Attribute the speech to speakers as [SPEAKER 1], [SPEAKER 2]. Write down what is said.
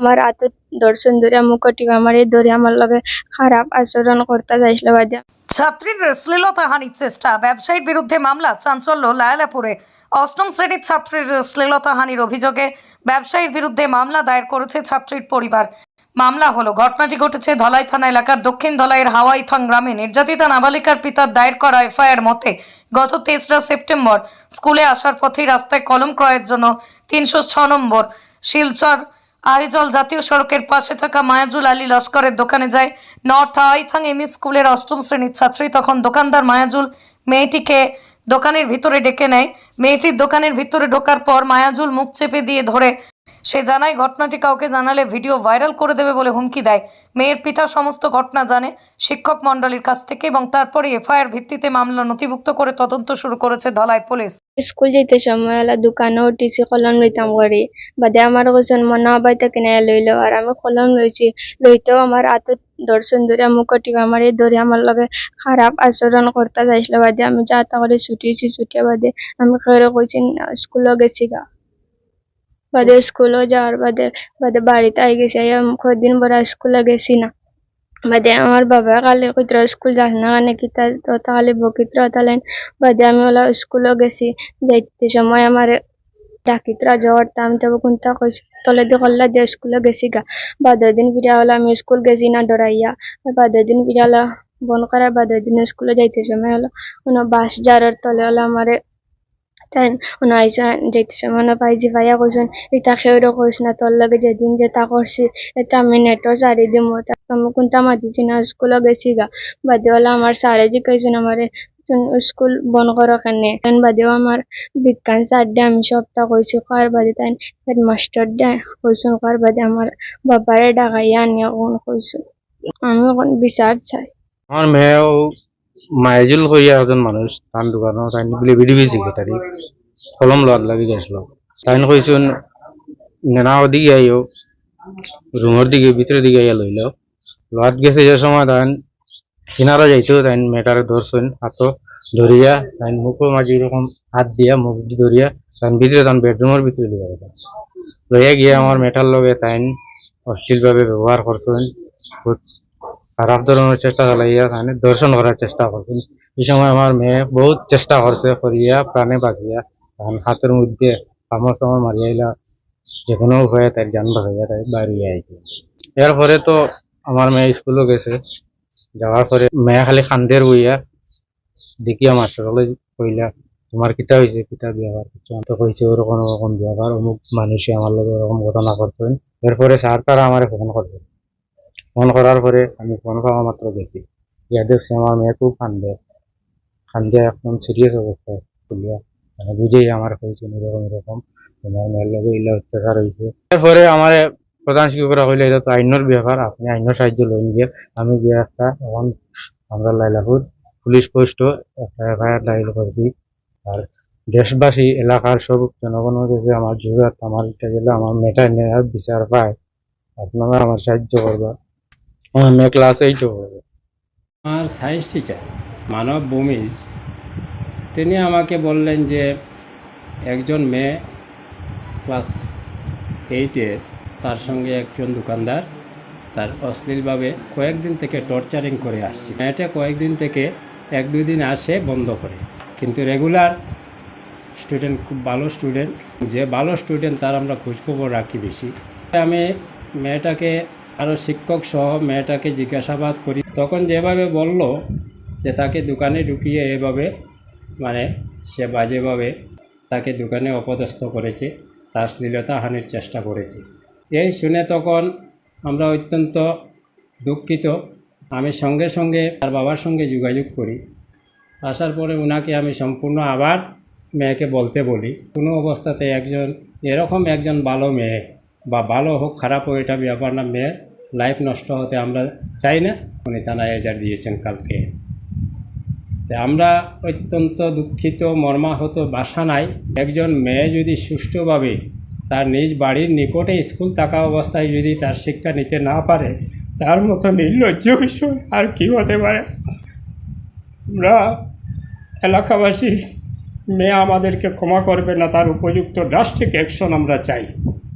[SPEAKER 1] আমার হাত দর্শন ধরে মুখটি আমার ধরে আমার লগে খারাপ আচরণ করতে যাইছিল বাদে।
[SPEAKER 2] ছাত্রীর শ্লীলতাহানির চেষ্টা। ব্যবসায়ীর বিরুদ্ধে মামলা, চাঞ্চল্য লায়লাপুরে অষ্টম শ্রেণির ছাত্রীর শ্লীলতাহানির অভিযোগে ব্যবসায়ীর বিরুদ্ধে মামলা দায়ের করেছে ছাত্রীর পরিবার মামলা হলো, ঘটনাটি ঘটেছে ধলাই থানা এলাকার দক্ষিণ ধলাইয়ের হাওয়াইথাং গ্রামে। নির্যাতিতা নাবালিকার পিতার দায়ের করা এফআইআর মতে, গত তেসরা সেপ্টেম্বর স্কুলে আসার পথেই রাস্তায় কলম ক্রয়ের জন্য তিনশো নম্বর শিলচর আইজল জাতীয় সড়কের পাশে থাকা মায়াজুল আলী লস্করের দোকানে যায় নর্থ আইথাং এমই স্কুলের অষ্টম শ্রেণির ছাত্রী। তখন দোকানদার মায়াজুল মেয়েটিকে দোকানের ভিতরে ডেকে নেয়। মেয়েটির দোকানের ভিতরে ঢোকার পর মায়াজুল মুখ চেপে দিয়ে ধরে সে জানায়, ঘটনাটি কাউকে জানালে ভিডিও ভাইরাল করে দেবে বলে হুমকি দেয়। মেয়ের পিতা সমস্ত ঘটনা জানে, শিক্ষক মণ্ডলীর কাছ থেকে এবং তারপরে এফআইআর ভিত্তিতে মামলা নথিভুক্ত করে তদন্ত শুরু করেছে ধলাই পুলিশ।
[SPEAKER 1] স্কুল যেতে সময় এলা দোকানেও টিসি কলম লইতাম করি বাদে আমার কোজন মনে হবাইতে কিনে লইল আর আমি কলম লইছি। লইতেও আমার হাত দর্শন ধরে মুখটি আমার এই ধরে আমার লগে খারাপ আচরণ করতে যাইছিল। বাদে আমি যা তা করে ছুটিয়েছি, ছুটিয়ে বাদে আমি খেয়ে কইছি স্কুলে গেছি গা। বাদে স্কুলে যাওয়ার বাদে বাদে বাড়িতে আই গেছি কদিন বড় স্কুলে গেছি না। বাদে আমার বাবা কালে কইতরা স্কুল যাস না কানে? কিতা তো তাহলে বকিত্রা তালেন? বাদে আমি ওলা স্কুলে গেছি, যাইতে সময় আমার ডাকিত্রা জ্বর, তাম তবে কোনটা কইছি? তলে দিয়ে কল্লা দিয়ে স্কুলে গেছি গা। বাদের দিন ফিরা হলো আমি স্কুল গেছি না ডরাইয়া। বাদের দিন ফিরা হলো বন করার বাদের দিন স্কুলে যাইতে সময় হলো। কোনো বাস যারার তলে হলো আমারে তাই ওনা আইসা যাইতে সময় না পাইছি ভাইয়া কইছেন এটা খেয়েও কইস না তোর লগে যেদিন যেটা করছি এটা আমি নেটও সারি দিম আমি কোনটা মাতিছি না স্কুলে গেছি গা। বাদে হলো আমার স্যারে জিজ্ঞাসেন আমারে স্কুল বন্ধ করো কেনে কেন বাদেও আমার বিজ্ঞান স্যার ডে আমি সপ্তাহ কইছি কর বাদে তাই হেডমাস্টার ডে কইছেন কর বাদে আমার বাবারে ডাকাইয়া আনিয়া কইছেন আমি এখন বিচার চাই।
[SPEAKER 3] আমার মেয়েও মাইজুল হইয়া একজন মানুষ তার দোকানত তাই বলে বিডিবি সেক্রেটারি কলম লওয়ার লাগি গেছিল। তাই কইছেন নেনা ওদিকে আইও রুমের দিকে ভিতরের দিকে আইয়া লইল লওয়াত গেছে যে সময় তাই কিনারা যাইতো তাই মেটারে ধরছেন হাত ধরিয়া তাই মুখো মাঝে এরকম হাত দিয়া, মুখ দিয়ে ধরিয়া তাই ভিতরে তাই বেডরুমের ভিতরে লিয়া গেল লইয়া গিয়ে আমার মেটার লগে তাই অশ্লীলভাবে ব্যবহার করছেন খারাপ ধরনের চেষ্টা চালাইয়া তাই দর্শন করার চেষ্টা করছেন এই সময় আমার মেয়ে বহুত চেষ্টা করছে করিয়া প্রাণে বাঁচিয়া হাতের মধ্যে কামড় টামড় মারিয়াইলা যে কোনো উপায়ে তাই জান বাঁচাইয়া তাই বাড়িয়ে আইছে এরপরে তো আমার মেয়ে স্কুলে গেছে। যাওয়ার পরে মেয়ে খালি খান্দের বইয়া দেখিয়া মাস্টারলে কইলা তোমার কিতা হয়েছে কিতা ব্যবহার করছ তো কইছে ওরকম ওরকম ব্যবহার অমুক মানুষে আমার লগে ওরকম ঘটনা করতেন এরপরে স্যার তারা আমার ফোন করবে ফোন করার পরে আমি ফোন পাওয়া মাত্র গেছি ইয়া দেখছি আমার মেয়ে খুব কান্দে কান্দে একদম সিরিয়াস অবস্থায় খুলিয়া। মানে বুঝেই আমার কইছে এরকম এরকম। তোমার মেয়ের লগে ইলা অত্যাচার হয়েছে এরপরে আমার প্রধান শিক্ষকরা কইলে এটা তো আইনের ব্যাপার আপনি আইনের সাহায্য লইন গিয়ে আমি গিয়ে একটা এখন আমরা লাইলাপুর পুলিশ পোস্ট একটা এফআইআর দায়ের করছি আর দেশবাসী এলাকার সব জনগণের কাছে আমার জোগাত আমার এটা গেলে আমার মেয়েটা নেওয়ার বিচার পায়। আপনারা আমার সাহায্য করবা আমার ক্লাস
[SPEAKER 4] আমার সায়েন্স টিচার মানব ভূমিজ, তিনি আমাকে বললেন যে একজন মেয়ে ক্লাস এইটে তার সঙ্গে একজন দোকানদার, তার অশ্লীলভাবে কয়েকদিন থেকে টর্চারিং করে আসছে। মেয়েটা কয়েকদিন থেকে এক দুই দিন আসে বন্ধ করে। কিন্তু রেগুলার স্টুডেন্ট খুব ভালো স্টুডেন্ট যে ভালো স্টুডেন্ট তার আমরা খোঁজখবর রাখি বেশি। আমি মেয়েটাকে আরও শিক্ষক সহ মেয়েটাকে জিজ্ঞাসাবাদ করি। তখন যেভাবে বলল যে তাকে দোকানে ঢুকিয়ে এভাবে মানে সে বাজেভাবে তাকে দোকানে অপদস্থ করেছে, তার শ্লীলতা হানির চেষ্টা করেছে। এই শুনে তখন আমরা অত্যন্ত দুঃখিত। আমি সঙ্গে সঙ্গে তার বাবার সঙ্গে যোগাযোগ করি। আসার পরে ওনাকে আমি সম্পূর্ণ আবার মেয়েকে বলতে বলি, কোনো অবস্থাতে একজন, এরকম একজন ভালো মেয়ে বা ভালো হোক, খারাপ হোক, এটা ব্যাপার না মেয়ের লাইফ নষ্ট হতে আমরা চাই না। উনি থানায় এজার দিয়েছেন কালকে। তা আমরা অত্যন্ত দুঃখিত, মর্মাহত, বাসা নাই। একজন মেয়ে যদি সুষ্ঠুভাবে তার নিজ বাড়ির নিকটে স্কুল থাকা অবস্থায় যদি তার শিক্ষা নিতে না পারে, তার মতো নির্লজ্জ বিষয় আর কি হতে পারে? আমরা এলাকাবাসী মেয়ে আমাদেরকে ক্ষমা করবে না, তার উপযুক্ত ড্রাস্টিক অ্যাকশন আমরা চাই।